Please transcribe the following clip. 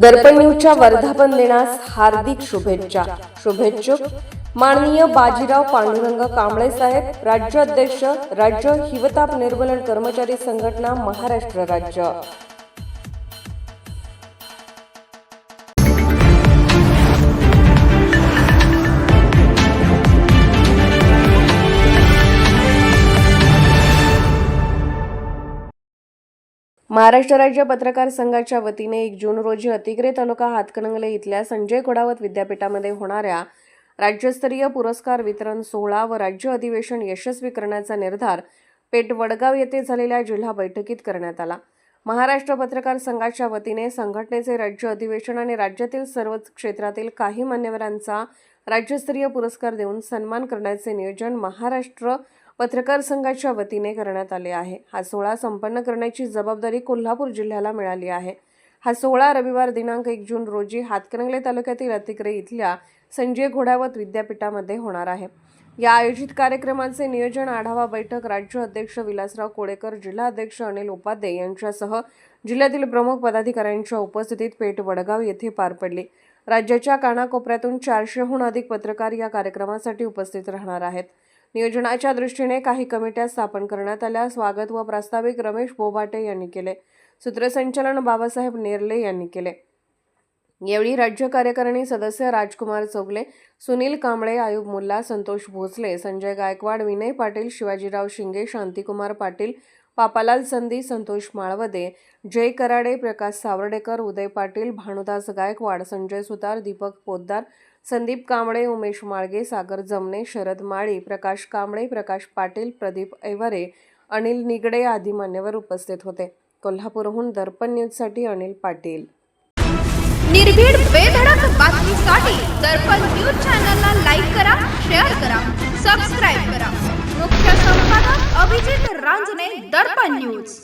दर्पण न्यूजच्या वर्धापन दिनास हार्दिक शुभेच्छा. शुभेच्छुक माननीय बाजीराव पांडुरंग कांबळे साहेब राज्य अध्यक्ष राज्य हिवताप निर्मूलन कर्मचारी संघटना महाराष्ट्र राज्य. महाराष्ट्र राज्य पत्रकार संघाच्या वतीने एक जून रोजी अतिग्रे तालुका हातकणंगले इथल्या संजय घोडावत विद्यापीठामध्ये होणाऱ्या राज्यस्तरीय पुरस्कार वितरण सोहळा व राज्य अधिवेशन यशस्वी करण्याचा निर्धार पेठ वडगाव येथे झालेल्या जिल्हा बैठकीत करण्यात आला. महाराष्ट्र पत्रकार संघाच्या वतीने संघटनेचे राज्य अधिवेशन आणि राज्यातील सर्वच क्षेत्रातील काही मान्यवरांचा राज्यस्तरीय पुरस्कार देऊन सन्मान करण्याचे नियोजन महाराष्ट्र पत्रकार संघाच्या वतीने करण्यात आले आहे. हा सोहळा संपन्न करण्याची जबाबदारी कोल्हापूर जिल्ह्याला मिळाली आहे. हा सोहळा रविवार दिनांक एक जून रोजी हातकणंगले तालुक्यातील अतिक्रे इथल्या संजय घोडावत विद्यापीठामध्ये होणार आहे. या आयोजित कार्यक्रमाचे नियोजन आढावा बैठक राज्य अध्यक्ष विलासराव कोळेकर जिल्हा अध्यक्ष अनिल उपाध्ये यांच्यासह जिल्ह्यातील प्रमुख पदाधिकाऱ्यांच्या उपस्थितीत पेठ वडगाव येथे पार पडली. राज्याच्या कानाकोपऱ्यातून चारशेहून अधिक पत्रकार या कार्यक्रमासाठी उपस्थित राहणार आहेत. नियोजनाच्या दृष्टीने काही कमिट्या स्थापन करण्यात आल्या. स्वागत व प्रास्ताविक रमेश बोबाटे यांनी केले. सूत्रसंचालन बाबासाहेब नेरले यांनी केले. यावेळी राज्य कार्यकारिणी सदस्य राजकुमार चौगले सुनील कांबळे आयुब मुल्ला संतोष भोसले संजय गायकवाड विनय पाटील शिवाजीराव शिंगे शांतिकुमार पाटील पापालाल संधी संतोष माळवदे जय कराडे प्रकाश सावर्डेकर उदय पाटील भानुदास गायकवाड संजय सुतार दीपक पोद्दार संदीप कांबळे उमेश माळगे सागर जमणे शरद माळी प्रकाश कांबळे प्रकाश पाटील प्रदीप ऐवरे अनिल निगडे आदी मान्यवर उपस्थित होते. कोल्हापूरहून दर्पण न्यूजसाठी अनिल पाटील. निर्भीड बेधडक बातमीसाठी दर्पण न्यूज चॅनलला लाईक करा शेअर करा सबस्क्राईब करा. मुख्य संपादक अभिजित रांजने दर्पण न्यूज.